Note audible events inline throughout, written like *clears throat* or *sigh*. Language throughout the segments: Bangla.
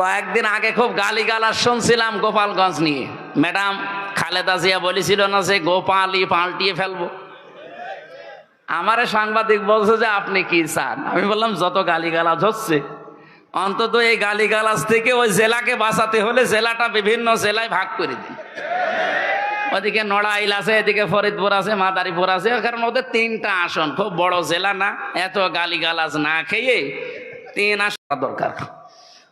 কয়েকদিন আগে খুব গালিগালাজ শুনছিলাম গোপালগঞ্জ নিয়ে। ম্যাডাম খালেদা জিয়া বলেছিল না যে গোপালই পাল্টিয়ে ফেলব। আমারে সাংবাদিক বলছে যে আপনি কি চান? আমি বললাম, যত গালিগালাজ হচ্ছে, অন্তত এই গালিগালাজ থেকে ওই জেলাকে বাঁচাতে হলে জেলাটা বিভিন্ন জেলায় ভাগ করে দিন। ওদিকে নড়াইল আছে, এদিকে ফরিদপুর আছে, মাদারীপুর আছে, কারণ ওদের তিনটা আসন। খুব বড় জেলা না, এত গালিগালাজ না খেয়ে তিন আসন দরকার।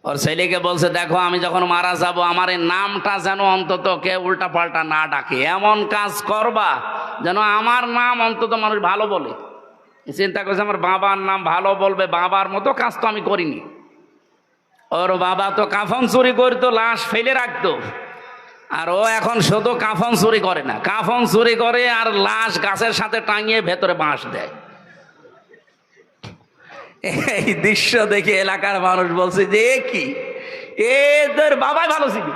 ওর ছেলেকে বলছে, দেখো, আমি যখন মারা যাব, আমার এই নামটা যেন অন্তত কে উল্টা পাল্টা না ডাকে। এমন কাজ করবা যেন আমার নাম অন্তত মানুষ ভালো বলে। চিন্তা করছে, আমার বাবার নাম ভালো বলবে, বাবার মতো কাজ তো আমি করিনি। ওর বাবা তো কাফন চুরি করতো, লাশ ফেলে রাখতো। আর ও এখন শুধু কাফন চুরি করে না, কাফন চুরি করে আর লাশ গাছের সাথে টাঙিয়ে ভেতরে বাঁশ দেয়। এই দৃশ্য দেখে এলাকার মানুষ বলছে যে কি? এদের বাবাই ভালো ছিল।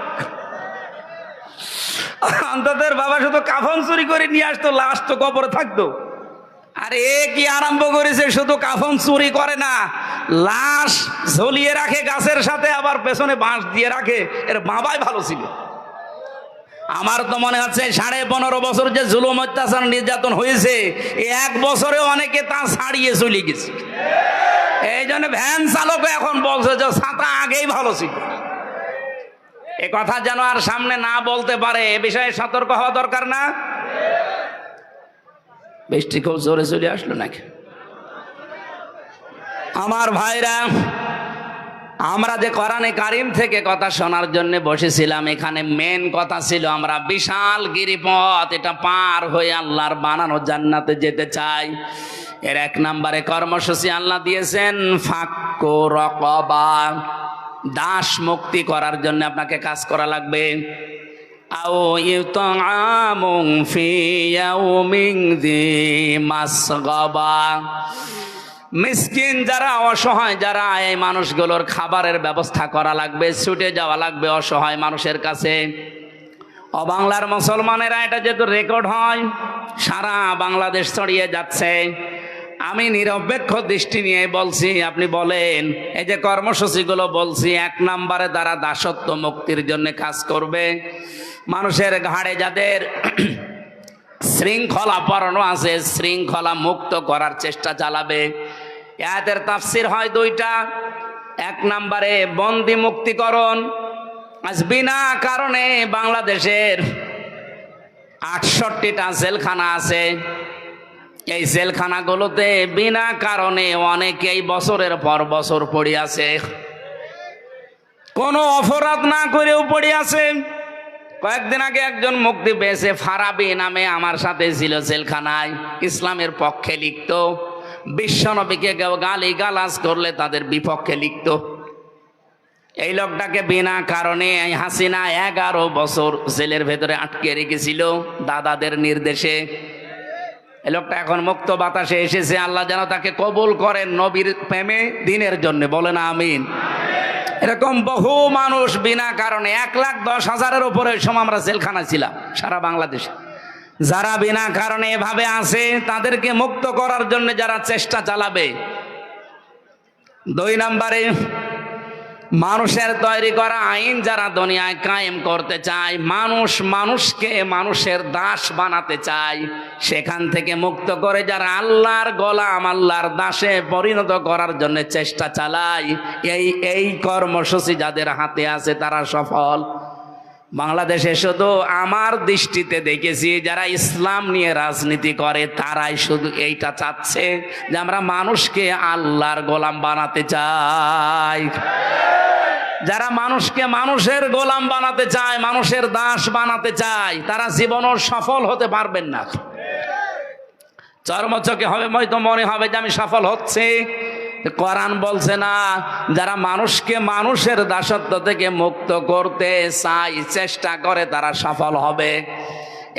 এর বাবা শুধু কাফন চুরি করে নিয়ে আসতো, লাশ তো কবরে থাকতো। আর এ কি আরম্ভ করেছে, শুধু কাফন চুরি করে না, লাশ ঝুলিয়ে রাখে, গাছের সাথে আবার পেছনে বাঁশ দিয়ে রাখে, এর বাবাই ভালো ছিল। আমার তো মনে হচ্ছে সাড়ে পনেরো বছর যে জুলুম অত্যাচার নির্যাতন হয়েছে এক বছরে অনেকে তা ছাড়িয়ে চলে গেছে। এই জন্য ভ্যান চালক এখন বলছে যে ছাতা আগেই ভালো ছিল। এ কথা যেন আর সামনে না বলতে পারে, এ বিষয়ে সতর্ক হওয়া দরকার না। বৃষ্টি খুব জোরে চলে আসলো নাকি? আমার ভাইরা, আমরা যে কোরআনে কারিম থেকে কথা শোনার জন্য বসেছিলাম, এখানে মেন কথা ছিল আমরা বিশাল গিরিপথ, এটা পার হয়ে আল্লাহর বানানো জান্নাতে যেতে চাই। এর এক নম্বরে কর্মসূচি আল্লাহ দিয়েছেন, ফাক্কো রকবা। দাস মুক্তি করার জন্য আপনাকে কাজ করা লাগবে। আও ইউতামুং ফি ইয়াউমিন যি মাসগাবা। মিসকিন যারা অসহায়, যারা এই মানুষগুলোর খাবারের ব্যবস্থা করা লাগবে, ছুটে যাওয়া লাগবে অসহায় মানুষের কাছে। অবাংলার মুসলমানেরা এটা যেহেতু রেকর্ড হয়, সারা বাংলাদেশ ছড়িয়ে যাচ্ছে। আমি নিরপেক্ষ দৃষ্টি নিয়ে বলছি, আপনি বলেন, এই যে কর্মসূচিগুলো বলছি, এক নম্বরে তারা দাসত্ব মুক্তির জন্য কাজ করবে। মানুষের ঘাড়ে যাদের *clears throat* শৃঙ্খলা পরানো আছে, শৃঙ্খলা মুক্ত করার চেষ্টা চালাবে। এদের তাফসির হয় দুইটা। এক নম্বরে, বন্দি মুক্তিকরণ। আজ বিনা কারণে বাংলাদেশের আটষট্টিটা জেলখানা আছে। এই জেলখানাগুলোতে বিনা কারণে অনেকেই বছরের পর বছর পড়ে আছে। কোনো অপরাধ না করেও পড়ে আছে। কয়েকদিন আগে একজন মুক্তি পেয়েছে, ফারাবি নামে আমার সাথে ছিল জেলখানায়। ইসলামের পক্ষে লিখত, বিশ্বনবীকে গালি গালাজ করলে তাদের বিপক্ষে লিখত। এই লোকটাকে বিনা কারণে হাসিনা এগারো বছর জেলের ভেতরে আটকে রেখেছিল, দাদাদের নির্দেশে। এই লোকটা এখন মুক্ত বাতাসে এসেছে, আল্লাহ যেন তাকে কবুল করেন নবীর প্রেমে, দিনের জন্য। বলেন আমিন। এরকম বহু মানুষ বিনা কারণে এক লাখ দশ হাজারের উপরে সময় আমরা জেলখানা ছিলাম, সারা বাংলাদেশে। যারা বিনা কারণে এভাবে আছে, তাদেরকে মুক্ত করার জন্য যারা চেষ্টা চালাবে। দুই নম্বরে মানুষের তৈরি করা আইন যারা দুনিয়ায় কায়েম করতে চায়, মানুষ মানুষকে মানুষের দাস বানাতে চায়, সেখান থেকে মুক্ত করে যারা আল্লাহর গোলাম, আল্লাহর দাসে পরিণত করার জন্য চেষ্টা চালায়, এই এই কর্মসূচি যাদের হাতে আছে তারা সফল। বাংলাদেশে শুধু আমার দৃষ্টিতে দেখেছি, যারা ইসলাম নিয়ে রাজনীতি করে, তারাই শুধু এইটা চাচ্ছে যে আমরা মানুষকে আল্লাহর গোলাম বানাতে চাই। যারা মানুষকে মানুষের গোলাম বানাতে চায়, মানুষের দাস বানাতে চায়, তারা জীবনও সফল হতে পারবেন না। চর্মচকে হবে হয়তো মনে হবে যে আমি সফল হচ্ছে। কোরআন বলছে না, যারা মানুষকে মানুষের দাসত্ব থেকে মুক্ত করতে চাই চেষ্টা করে তারা সফল হবে।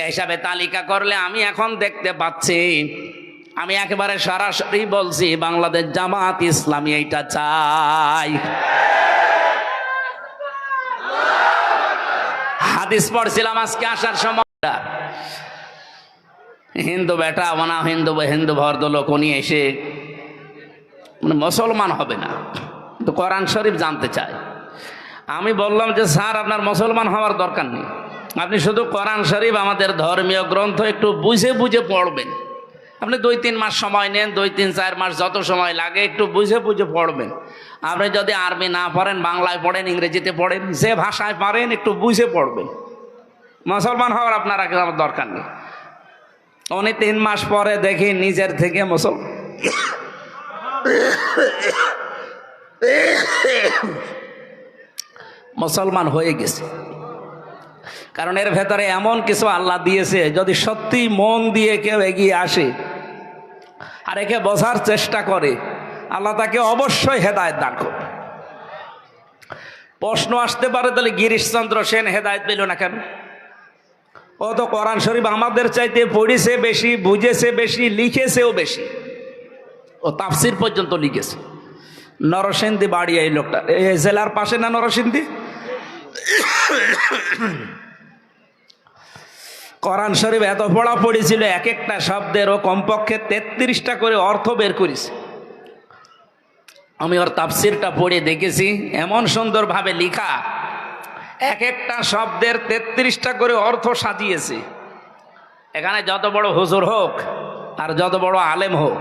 এই হিসাবে তালিকা করলে আমি এখন দেখতে পাচ্ছি, আমি একেবারে সরাসরি বলছি, বাংলাদেশ জামাত ইসলামী এইটা চাই। হাদিস পড়ছিলাম আজকে আসার সময়। হিন্দু বেটা ওনা হিন্দু হিন্দু ভর্দ লোক উনি এসে মানে মুসলমান হবে না। কিন্তু কোরআন শরীফ জানতে চায়। আমি বললাম যে, স্যার, আপনার মুসলমান হওয়ার দরকার নেই। আপনি শুধু কোরআন শরীফ আমাদের ধর্মীয় গ্রন্থ একটু বুঝে বুঝে পড়বেন। আপনি দুই তিন মাস সময় নেন, দুই তিন চার মাস যত সময় লাগে একটু বুঝে বুঝে পড়বেন। আপনি যদি আরবি না পড়েন, বাংলায় পড়েন, ইংরেজিতে পড়েন, যে ভাষায় পারেন, একটু বুঝে পড়বেন। মুসলমান হওয়ার আপনার আগে আমার দরকার নেই। উনি তিন মাস পরে দেখি নিজের থেকে মুসলমান। মুসলমান হয়ে গেছে। কারণ এর ভেতরে এমন কিছু আল্লাহ দিয়েছে, যদি সত্যি মন দিয়ে কেউ এগিয়ে আসে আর একে বোঝার চেষ্টা করে, আল্লাহ তাকে অবশ্যই হেদায়ত দান করবে। প্রশ্ন আসতে পারে, তাহলে গিরিশচন্দ্র সেন হেদায়ত পেল না কেন? ও তো কোরআন শরীফ আমাদের চাইতে পড়েছে বেশি, বুঝেছে বেশি, লিখেছেও বেশি। ও তাফসির পর্যন্ত লিখেছে। নরসিংদী বাড়ি এই লোকটা। জেলার পাশে না নরসিংদী? কোরআন শরীফ এত পড়া পড়েছিল এক একটা শব্দের ও কমপক্ষে তেত্রিশটা করে অর্থ বের করেছে। আমি ওর তাফসিরটা পড়ে দেখেছি, এমন সুন্দরভাবে লিখা এক একটা শব্দের তেত্রিশটা করে অর্থ সাজিয়েছে। এখানে যত বড় হুজুর হোক আর যত বড় আলেম হোক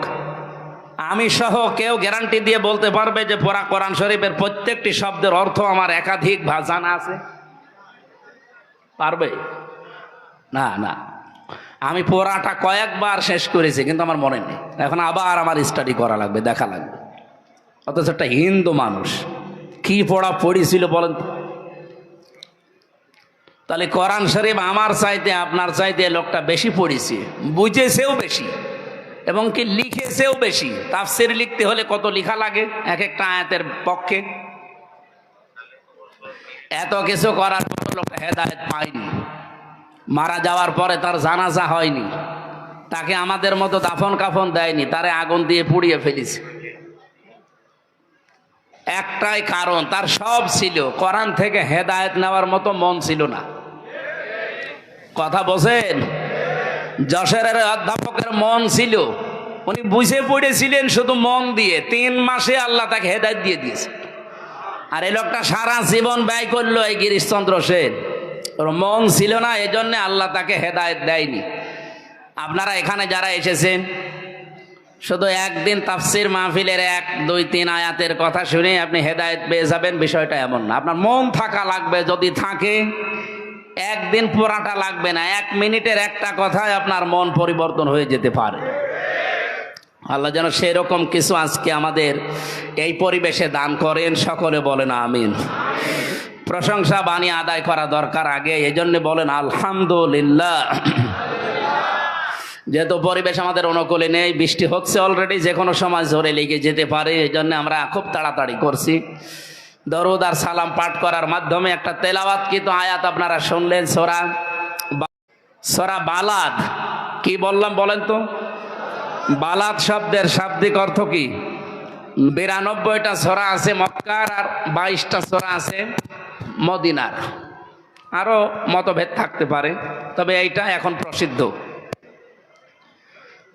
আমি সহ কেউ গ্যারান্টি দিয়ে বলতে পারবে যে পড়া কোরআন শরীফের প্রত্যেকটি শব্দের অর্থ আমার একাধিক জানা আছে। পারবে? না না। আমি পড়াটা কয়েকবার শেষ করেছি, কিন্তু আমার মনে নেই। এখন আবার আমার স্টাডি করা লাগবে, দেখা লাগবে। অথচ একটা হিন্দু মানুষ, কি পড়া পড়েছিল বলেন? তাহলে কোরআন শরীফ আমার চাইতে, আপনার চাইতে লোকটা বেশি পড়েছে, বুঝেছেও বেশি। এবং কি লিখেছেও বেশি। তাফসির লিখতে হলে কত লেখা লাগে? এক একটা আয়াতের পক্ষে। এত কিছু করার পর লোকটা হেদায়ত পায়নি। মারা যাওয়ার পরে তার জানাজা হয়নি। তাকে আমাদের মতো দাফন কাফন দেয়নি। তারে আগুন দিয়ে পুড়িয়ে ফেলেছে। একটাই কারণ, তার সব ছিল। কোরআন থেকে হেদায়ত নেওয়ার মতো মন ছিল না। কথা বোঝেন? যশোরের অধ্যাপকের মন ছিল। উনি বুঝে পড়েছিলেন শুধু মন দিয়ে। তিন মাসে আল্লাহ তাকে হেদায়ত দিয়ে দিয়েছে। আর এই লোকটা সারা জীবন ব্যয় করল এই গিরিশচন্দ্র সেন। ওর মন ছিল না এই জন্যে আল্লাহ তাকে হেদায়ত দেয়নি। আপনারা এখানে যারা এসেছেন, শুধু একদিন তাফসির মাহফিলের এক, দুই, তিন আয়াতের কথা শুনে আপনি হেদায়েত পেয়ে যাবেন, বিষয়টা এমন না। আপনার মন থাকা লাগবে, যদি থাকে একদিন পোড়াটা লাগবে না, এক মিনিটের একটা কথায় আপনার মন পরিবর্তন হয়ে যেতে পারে। আল্লাহ যেন সেরকম কিছু আজকে আমাদের এই পরিবেশে দান করেন, সকলে বলেন আমিন। প্রশংসা বাণী আদায় করা দরকার আগে এই জন্য বলেন আলহামদুলিল্লাহ। যেহেতু পরিবেশ আমাদের অনুকূলে নেই, বৃষ্টি হচ্ছে অলরেডি যে কোনো সময় জোরে লেগে যেতে পারে এই জন্য আমরা খুব তাড়াতাড়ি করছি। দরুদ আর সালাম পাঠ করার মাধ্যমে একটা তেলাওয়াত কিন্তু আয়াত আপনারা শুনলেন, সোরা সোরা বালাদ। কি বললাম বলেন তো? বালাদ শব্দের শাব্দিক অর্থ কি? বিরানব্বইটা সোরা আছে মক্কার আর বাইশটা সোরা আছে মদিনার। আরও মতভেদ থাকতে পারে, তবে এইটা এখন প্রসিদ্ধ।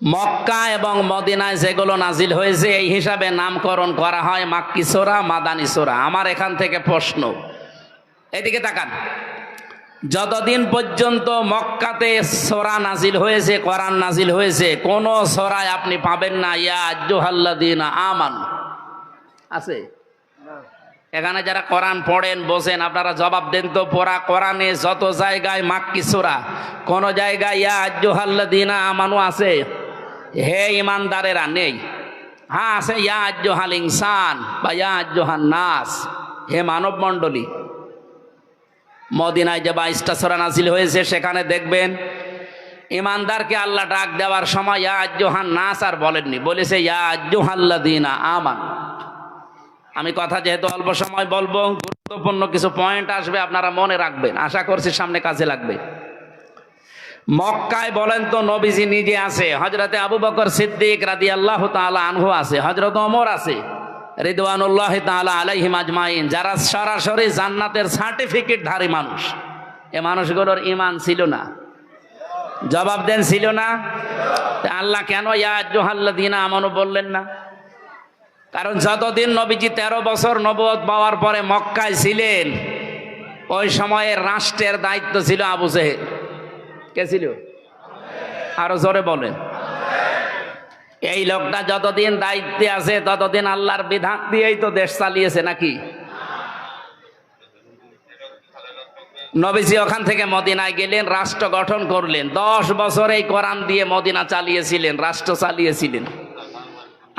মক্কা এবং মদিনায় যেগুলো নাজিল হয়েছে, এই হিসাবে নামকরণ করা হয় মাক্কি সোরা, মাদানি সোরা। আমার এখান থেকে প্রশ্ন। এদিকে তাকান। যতদিন পর্যন্ত মক্কাতে সোরা নাজিল হয়েছে, কোরআন নাজিল হয়েছে, কোন সোরায় আপনি পাবেন না। ইয়া আজ্জুহাল্লাদিন আমান। আছে? এখানে যারা কোরআন পড়েন বসেন আপনারা জবাব দেন তো পড়া কোরআনে যত জায়গায় মাক্কি সোরা, কোন জায়গায় ইয়া আজ্জুহাল্লাদিনা আমানু আছে? হে ইমানদারেরা, নেই। হ্যাঁ আছে, ইয়া আজ্জোহাল ইনসান বা ইয়া আজ্জোহান নাস। হে মানব মণ্ডলী মদিনায় যে বাইশটা সোরা নাজিল হয়েছে, সেখানে দেখবেন ইমানদারকে আল্লাহ ডাক দেওয়ার সময় ইয়া আজ্জোহান নাস আর বলেননি। বলেছে, ইয়া আজ্জোহাল্লাদিনা আমান। আমি কথা যেহেতু অল্প সময় বলব, গুরুত্বপূর্ণ কিছু পয়েন্ট আসবে, আপনারা মনে রাখবেন। আশা করছি সামনে কাজে লাগবে। মক্কায় বলেন তো নবীজি নিজে আছে হজরতে আবু বকর সিদ্দিক রাদি আল্লাহ তালা আনহু আছে হজরত অমর আছে, রিদওয়ানুল্লাহ তালা আলাইহিম আজমাইন, যারা সরাসরি জান্নাতের সার্টিফিকেট ধারী মানুষ। এ মানুষগুলোর ইমান ছিল না। জবাব দেন, ছিল না? আল্লাহ কেন ইয়া জোহাল্লা দিনা আমানও বললেন না? কারণ যতদিন নবীজি তেরো বছর নবদ পাওয়ার পরে মক্কায় ছিলেন, ওই সময়ের রাষ্ট্রের দায়িত্ব ছিল আবু জেহেল। কে ছিল? আরও জোরে বলেন। এই লোকটা যতদিন দায়িত্বে আছে, ততদিন আল্লাহর বিধান দিয়েই তো দেশ চালিয়েছে নাকি? নবীজি ওখান থেকে মদিনায় গেলেন, রাষ্ট্র গঠন করলেন। দশ বছর এই কোরআন দিয়ে মদিনা চালিয়েছিলেন, রাষ্ট্র চালিয়েছিলেন।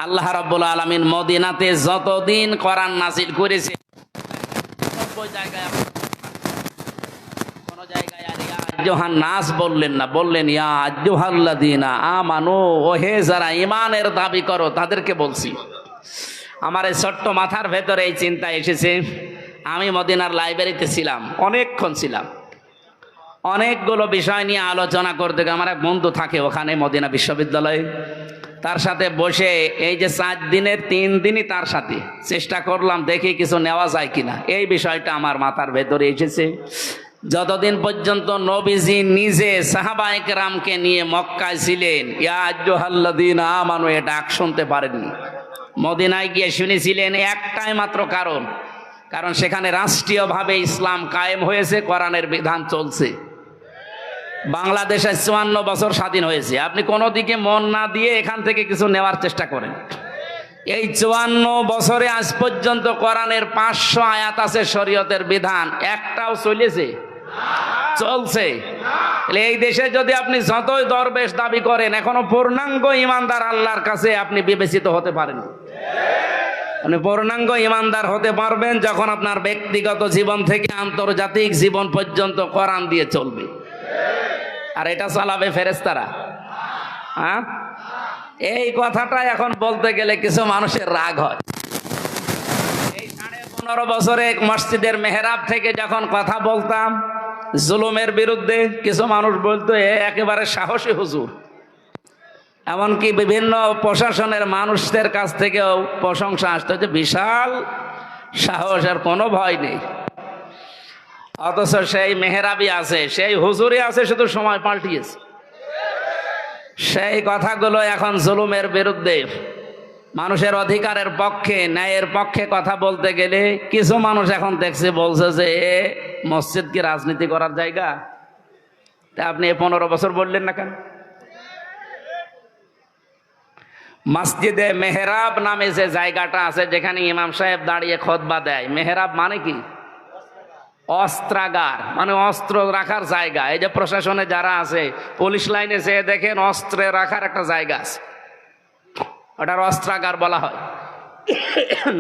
আল্লাহ রাব্বুল আলমিন মদিনাতে যতদিন কোরআন নাজিল করেছে জায়গায় আজ্জোহান নাস বললেন না, বললেন, ইয়া আজ্জোহাল্লাদিনা আমানো ওহে যারা ইমানের দাবি করো, তাদেরকে বলছি, আমার এই ছোট্ট মাথার ভেতরে এই চিন্তা এসেছে। আমি মদিনার লাইব্রেরিতে ছিলাম, অনেকক্ষণ ছিলাম। অনেকগুলো বিষয় নিয়ে আলোচনা করতে আমার এক বন্ধু থাকে ওখানে মদিনা বিশ্ববিদ্যালয়ে। তার সাথে বসে এই যে চার দিনের, তিন দিনই তার সাথে। চেষ্টা করলাম, দেখি কিছু নেওয়া যায় কিনা। এই বিষয়টা আমার মাথার ভেতরে এসেছে। যতদিন পর্যন্ত নবীজি নিজে সাহাবায়ক রামকে নিয়ে মক্কায় ছিলেন ইয়াজ্জোহাল্লাদিন আমানু, এ ডাক শুনতে পারেননি। মদিনায় গিয়ে শুনেছিলেন একটাই মাত্র কারণ কারণ সেখানে রাষ্ট্রীয়ভাবে ইসলাম কায়েম হয়েছে, কোরআনের বিধান চলছে। বাংলাদেশে চুয়ান্ন বছর স্বাধীন হয়েছে। আপনি কোনো দিকে মন না দিয়ে এখান থেকে কিছু নেওয়ার চেষ্টা করেন। এই চুয়ান্ন বছরে আজ পর্যন্ত কোরআনের পাঁচশো আয়াত আছে শরীয়তের বিধান, একটাও চলেছে। চলছে। এই দেশে যদি আপনি যতই দরবেশ দাবি করেন, এখনও পূর্ণাঙ্গ ইমানদার আল্লাহর কাছে আপনি বিবেচিত হতে পারেন। পূর্ণাঙ্গ ইমানদার হতে পারবেন যখন আপনার ব্যক্তিগত জীবন থেকে আন্তর্জাতিক জীবন পর্যন্ত কোরআন দিয়ে চলবে। আর এটা চালাবে ফেরেস্তারা হ্যাঁ? এই কথাটা এখন বলতে গেলে কিছু মানুষের রাগ হয়। এই সাড়ে পনেরো বছরে মসজিদের মেহরাব থেকে যখন কথা বলতাম জুলুমের বিরুদ্ধে কিছু মানুষ বলতো, এ একেবারে সাহসী হুজুর। এমনকি বিভিন্ন প্রশাসনের মানুষদের কাছ থেকেও প্রশংসা আসতো যে বিশাল সাহস, আর কোনো ভয় নেই। অথচ সেই মেহরাবি আছে, সেই হুজুরি আছে, শুধু সময় পাল্টিয়েছে। সেই কথাগুলো এখন জুলুমের বিরুদ্ধে মানুষের অধিকারের পক্ষে, ন্যায়ের পক্ষে কথা বলতে গেলে কিছু মানুষ এখন দেখছে, বলছে যে, এ মসজিদ কি রাজনীতি করার জায়গা? তা আপনি এ পনেরো বছর বললেন না কেন? মসজিদে মেহরাব নামে যে জায়গাটা আছে, যেখানে ইমাম সাহেব দাঁড়িয়ে খতবা দেয়, মেহরাব মানে কি? অস্ত্রাগার মানে অস্ত্র রাখার জায়গা। এই যে প্রশাসনে যারা আছে, পুলিশ লাইনে যে দেখেন অস্ত্রে রাখার একটা জায়গা আছে। ওটার অস্ত্রাগার বলা হয়।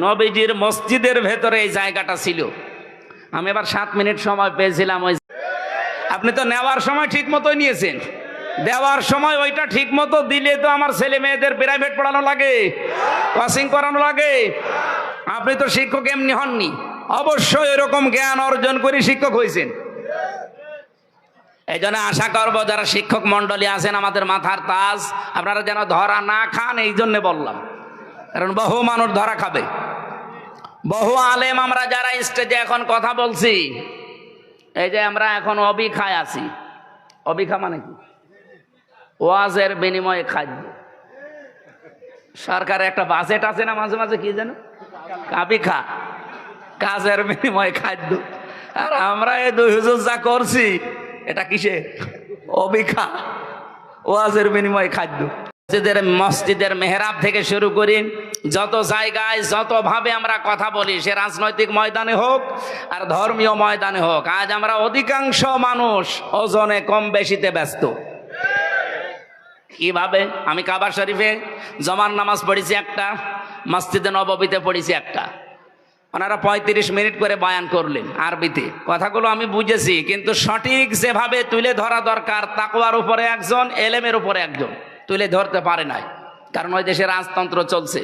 নবীজির মসজিদের ভেতরে এই জায়গাটা ছিল। আমি এবার সাত মিনিট সময় পেয়েছিলাম ওই আপনি তো নেওয়ার সময় ঠিক মতোই নিয়েছেন। দেওয়ার সময় ওইটা ঠিক মতো দিলে তো আমার ছেলে মেয়েদের প্রাইভেট পড়ানো লাগে কোচিং করানো লাগে। আপনি তো শিক্ষক এমনি হননি। অবশ্যই এরকম জ্ঞান অর্জন করে শিক্ষক হয়েছেন। এই জন্য আশা করব যারা শিক্ষক মন্ডলী আছেন, আমাদের মাথার তাজ, আপনারা যেন ধরা না খান, এই জন্যে বললাম। কারণ বহু মানুষ ধরা খাবে। বহু আলেম আমরা যারা স্টেজে এখন কথা বলছি, এই যে আমরা এখন অবিখায় আছি। অবিখা মানে কি? ওয়াজের বিনিময়ে খাদ্য। সরকারের একটা বাজেট আছে না মাঝে মাঝে, কি যেন? কাবিখা কাজের বিনিময়ে খাদ্য। আর আমরা এই দুই হুজুর যা করছি এটা কিসে? অবিখা। ওয়াজের বিনিময়ে খাদ্য। মসজিদের মসজিদের মেহরাব থেকে শুরু করি, যত জায়গায়, যতভাবে আমরা কথা বলি, সে রাজনৈতিক ময়দানে হোক আর ধর্মীয় ময়দানে হোক, আজ আমরা অধিকাংশ মানুষ ওজনে কম বেশিতে ব্যস্ত। কীভাবে? আমি কাবার শরীফে জমার নামাজ পড়েছি একটা, মসজিদে নববীতে পড়েছি একটা। ওনারা পঁয়ত্রিশ মিনিট করে বয়ান করলেন আরবিতে। কথাগুলো আমি বুঝেছি, কিন্তু সঠিক যেভাবে তুলে ধরা দরকার, তাকওয়ার উপরে একজন, এলেমের উপরে একজন, তুলে ধরতে পারে নাই। কারণ ওই দেশে রাজতন্ত্র চলছে।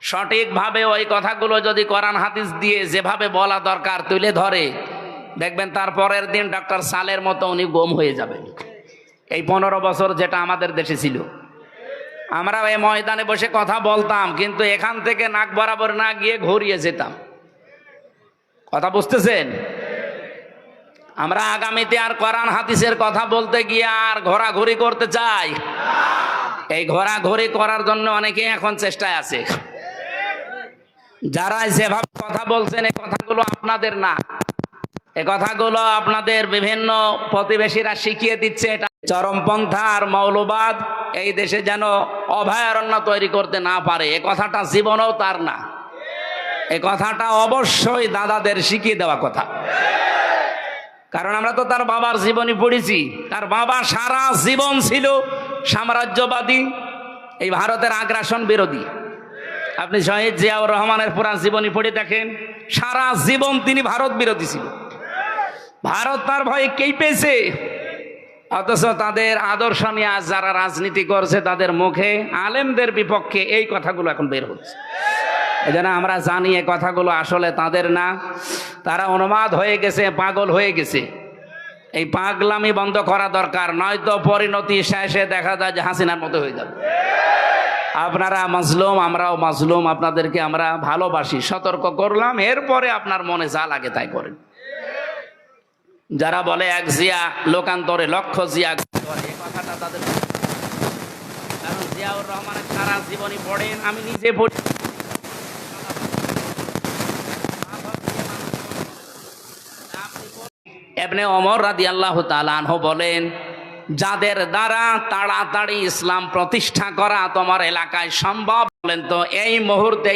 সঠিকভাবে ওই কথাগুলো যদি কোরআন হাদিস দিয়ে যেভাবে বলা দরকার, তুলে ধরে, দেখবেন তার পরের দিন ডক্টর সালের মতো উনি গম হয়ে যাবেন। এই পনেরো বছর যেটা আমাদের দেশে ছিল। আমরা এই ময়দানে বসে কথা বলতাম, কিন্তু এখান থেকে নাক বরাবর না গিয়ে ঘুরিয়ে যেতাম। কথা বুঝতেছেন? আমরা আগামীতে আর কোরআন হাদিসের কথা বলতে গিয়ে আর ঘোরাঘুরি করতে চাই। এই ঘোরাঘুরি করার জন্য অনেকে এখন চেষ্টায় আছে। যারা যেভাবে কথা বলছেন, এই কথাগুলো আপনাদের না। এ কথাগুলো আপনাদের বিভিন্ন প্রতিবেশীরা শিখিয়ে দিচ্ছে, এটা চরমপন্থা আর মৌলবাদ। এই দেশে যেন অভয়ারণ্য তৈরি করতে না পারে, এ কথাটা জীবনেও তার না। এ কথাটা অবশ্যই দাদাদের শিখিয়ে দেওয়া কথা। কারণ আমরা তো তার বাবার জীবনী পড়েছি। তার বাবা সারা জীবন ছিল সাম্রাজ্যবাদী, এই ভারতের আগ্রাসন বিরোধী। আপনি শহীদ জিয়াউর রহমানের পুরা জীবনী পড়ে দেখেন, সারা জীবন তিনি ভারত বিরোধী ছিল। ভারত তার ভয়ে কেই পেয়েছে অথচ তাদের আদর্শ নিয়ে আজ যারা রাজনীতি করছে, তাদের মুখে আলেমদের বিপক্ষে এই কথাগুলো এখন বের হচ্ছে। জন্য আমরা জানি এ কথাগুলো আসলে তাদের না। তারা অনুমাদ হয়ে গেছে, পাগল হয়ে গেছে। এই পাগলামি বন্ধ করা দরকার, নয়তো পরিণতি শেষে দেখা যায় যে হাসিনার মতো হয়ে যাবে। আপনারা মাজলুম, আমরাও মাজলুম, আপনাদেরকে আমরা ভালোবাসি, সতর্ক করলাম, এরপরে আপনার মনে যা লাগে তাই করেন। যারা বলে এক জিয়া লোকান্তরে, লক্ষ জিয়া কথাটা তাদের কারণ জিয়াউর রহমানের সারা জীবনী পড়েন, আমি নিজে পড়ি। এমনি অমর রাদি আল্লাহ তালানহ বলেন, যাদের দ্বারা তাড়াতাড়ি ইসলাম প্রতিষ্ঠা করা তোমার এলাকায় সম্ভব? বলেন তো, এই মুহূর্তে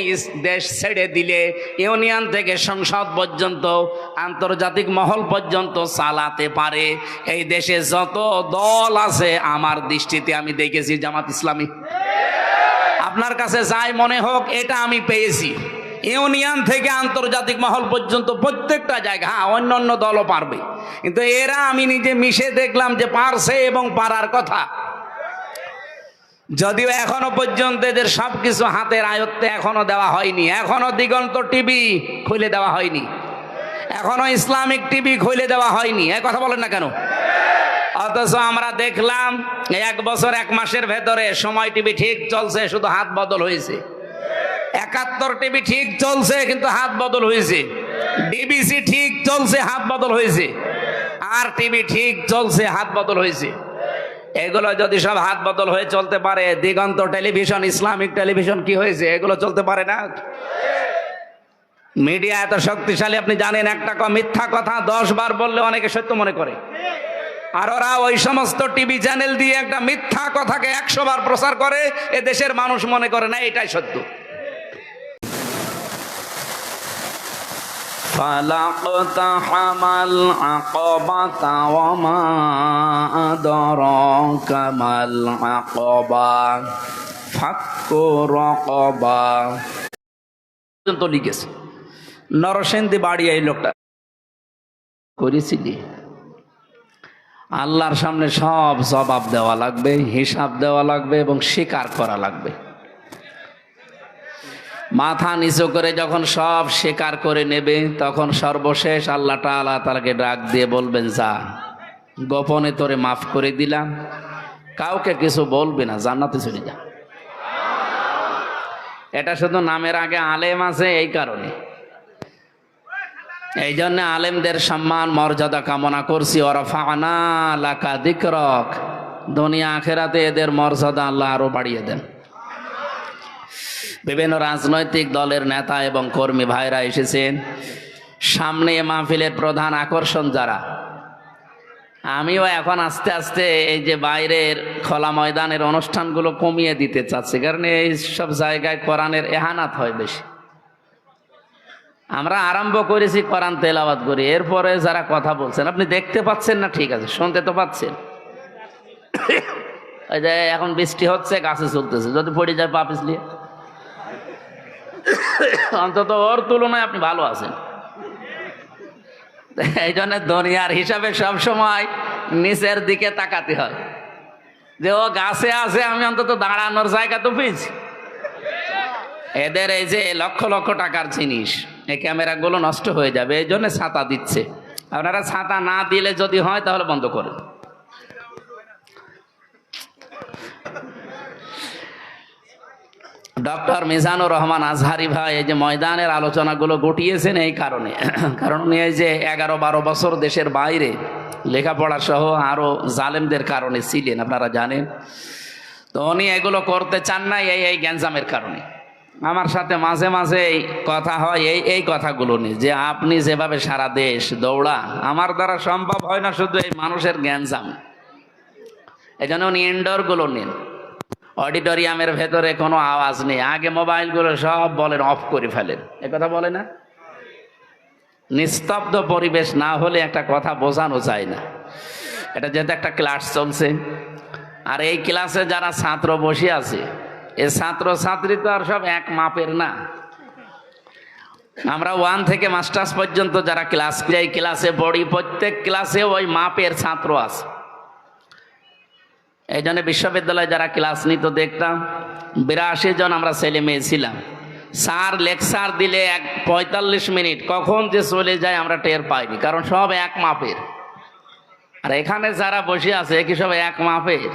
দেশ ছেড়ে দিলে ইউনিয়ন থেকে সংসদ পর্যন্ত, আন্তর্জাতিক মহল পর্যন্ত চালাতে পারে। এই দেশে যত দল আছে, আমার দৃষ্টিতে আমি দেখেছি জামাত ইসলামী। আপনার কাছে যাই মনে হোক, এটা আমি পেয়েছি। ইউনিয়ন থেকে আন্তর্জাতিক মহল পর্যন্ত প্রত্যেকটা জায়গা হ্যাঁ অন্য অন্য দলও পারবে। কিন্তু এরা আমি নিজে মিশে দেখলাম যে পারছে এবং পারার কথা। যদিও এখনও পর্যন্ত এদের সব কিছু হাতের আয়ত্তে এখনও দেওয়া হয়নি। এখনও দিগন্ত টিভি খুলে দেওয়া হয়নি। এখনও ইসলামিক টিভি খুলে দেওয়া হয়নি। এ কথা বলেন না কেন? অথচ আমরা দেখলাম, এক বছর, এক মাসের ভেতরে সময় টিভি ঠিক চলছে, শুধু হাত বদল হয়েছে। একাত্তর টিভি ঠিক চলছে, কিন্তু হাত বদল হয়েছে। ডিবিসি ঠিক চলছে, হাত বদল হয়েছে। আর টিভি ঠিক চলছে, হাত বদল হয়েছে। এগুলো যদি সব হাত বদল হয়ে চলতে পারে, দিগন্ত টেলিভিশন, ইসলামিক টেলিভিশন কি হয়েছে? এগুলো চলতে পারে না? মিডিয়া এত শক্তিশালী, আপনি জানেন একটা মিথ্যা কথা দশ বার বললে অনেকে সত্য মনে করে। আর ওরা ওই সমস্ত টিভি চ্যানেল দিয়ে একটা মিথ্যা কথাকে একশো বার প্রচার করে, এ দেশের মানুষ মনে করে না, এটাই সত্য। فلقتحم العقبة وما أدراك ما العقبة فك رقبة পর্যন্ত লিখেছে নরসেন্দি বাড়ি এই লোকটা করেছিলি আল্লাহর সামনে সব জবাব দেওয়া লাগবে হিসাব দেওয়া লাগবে এবং স্বীকার করা লাগবে মাথা নিচু করে যখন সব স্বীকার করে নেবে, তখন সর্বশেষ আল্লাহ তাআলা তাকে ডাক দিয়ে বলবেন, যা, গোপনে তোরে মাফ করে দিলাম। কাউকে কিছু বলবে না, জান্নাতে চলে যা। এটা শুধু নামের আগে আলেম আছে এই কারণে। এই জন্য আলেমদের সম্মান, মর্যাদা কামনা করছি। ওরফানা লাকা দিকরক। দুনিয়া আখেরাতে এদের মর্যাদা আল্লাহ আরও বাড়িয়ে দেন। বিভিন্ন রাজনৈতিক দলের নেতা এবং কর্মী ভাইরা এসেছেন। সামনে মাহফিলের প্রধান আকর্ষণ যারা? আমিও এখন আস্তে আস্তে এই যে বাইরের খোলা ময়দানের অনুষ্ঠানগুলো কমিয়ে দিতে চাচ্ছি, কারণ এই সব জায়গায় কোরআনের এহানাত হয় বেশি। আমরা আরম্ভ করেছি কোরআন তেলাওয়াত করি, এরপরে যারা কথা বলছেন, আপনি দেখতে পাচ্ছেন না? ঠিক আছে, শুনতে তো পাচ্ছেন। ওই যে এখন বৃষ্টি হচ্ছে, গাছে চলতেছে, যদি পড়ে যায় পা পিছলিয়ে। অন্তত ওর তুলনায় আপনি ভালো আছেন। এই জন্য দুনিয়ার হিসাবে সব সময় নিচের দিকে তাকাতে হয়। যে ও গাছে আছে, আমি অন্তত দাঁড়ানোর জায়গা তো পেয়েছি। এদের এই যে লক্ষ লক্ষ টাকার জিনিস, এই ক্যামেরাগুলো নষ্ট হয়ে যাবে, এই জন্য ছাতা দিচ্ছে। আপনারা ছাতা না দিলে যদি হয়, তাহলে বন্ধ করেন। ডক্টর মিজানুর রহমান আজহারি ভাই, এই যে ময়দানের আলোচনাগুলো গটিয়েছেন এই কারণে। কারণ উনি এই যে এগারো বারো বছর দেশের বাইরে লেখাপড়া সহ আরও জালেমদের কারণে ছিলেন, আপনারা জানেন। তো উনি এগুলো করতে চান না এই এই গ্যাঞ্জামের কারণে। আমার সাথে মাঝে মাঝে কথা হয়, এই এই কথাগুলো নিয়ে, যে আপনি যেভাবে সারা দেশ দৌড়া, আমার দ্বারা সম্ভব হয় না শুধু এই মানুষের জ্ঞানজাম এই জন্য উনি ইনডোরগুলো নিন। অডিটোরিয়ামের ভেতরে কোনো আওয়াজ নেই। আগে মোবাইলগুলো সব বলেন, অফ করে ফেলেন। কথা বলে না? নিস্তব্ধ পরিবেশ না হলে একটা কথা বোঝানো যায় না। এটা যেহেতু একটা ক্লাস চলছে। আর এই ক্লাসে যারা ছাত্র বসে আছে, এ ছাত্র ছাত্রী তো আর সব এক মাপের না। আমরা ওয়ান থেকে মাস্টার্স পর্যন্ত যারা ক্লাস, যাই ক্লাসে পড়ি, প্রত্যেক ক্লাসে ওই মাপের ছাত্র আছে। এই জন্য বিশ্ববিদ্যালয়ে যারা ক্লাস নিত, দেখতাম বিরাশি জন আমরা ছেলে মেয়ে ছিলাম। স্যার লেকচার দিলে এক পঁয়তাল্লিশ মিনিট, কখন যে চলে যায় আমরা টের পাইনি, কারণ সব এক মাপের। আর এখানে যারা বসে আছে কি সব এক মাপের।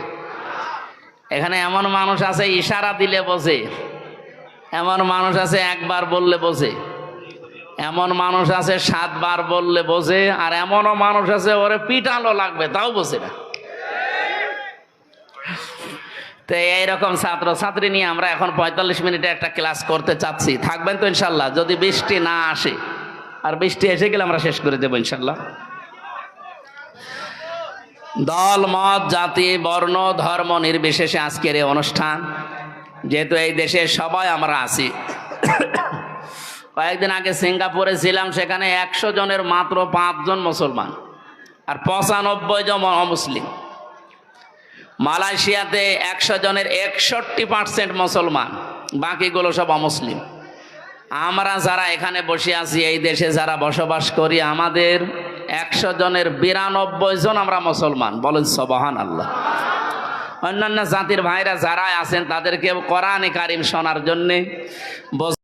এখানে এমন মানুষ আছে, ইশারা দিলে বসে এমন মানুষ আছে, একবার বললে বসে এমন মানুষ আছে, সাতবার বললে বসে আর এমনও মানুষ আছে, ওরে পিটানো লাগবে, তাও বসে না। তো এইরকম ছাত্র ছাত্রী নিয়ে আমরা এখন পঁয়তাল্লিশ মিনিটে একটা ক্লাস করতে চাচ্ছি। থাকবেন তো ইনশাল্লাহ, যদি বৃষ্টি না আসে। আর বৃষ্টি এসে গেলে আমরা শেষ করে দেবো ইনশাল্লাহ। দল, মত, জাতি, বর্ণ, ধর্ম নির্বিশেষে আজকের এই অনুষ্ঠান। যেহেতু এই দেশে সবাই আমরা আছি। কয়েকদিন আগে সিঙ্গাপুরে ছিলাম, সেখানে একশো জনের মাত্র পাঁচজন মুসলমান। আর পঁচানব্বই জন অমুসলিম। মালয়েশিয়াতে একশো জনের একষট্টি পার্সেন্ট মুসলমান, বাকিগুলো সব অমুসলিম। আমরা যারা এখানে বসে আছি, এই দেশে যারা বসবাস করি, আমাদের একশো জনের বিরানব্বই জন আমরা মুসলমান। বলেন সবহান আল্লাহ অন্যান্য জাতির ভাইরা যারা আছেন, তাদেরকে কোরআন কারিম শোনার জন্যে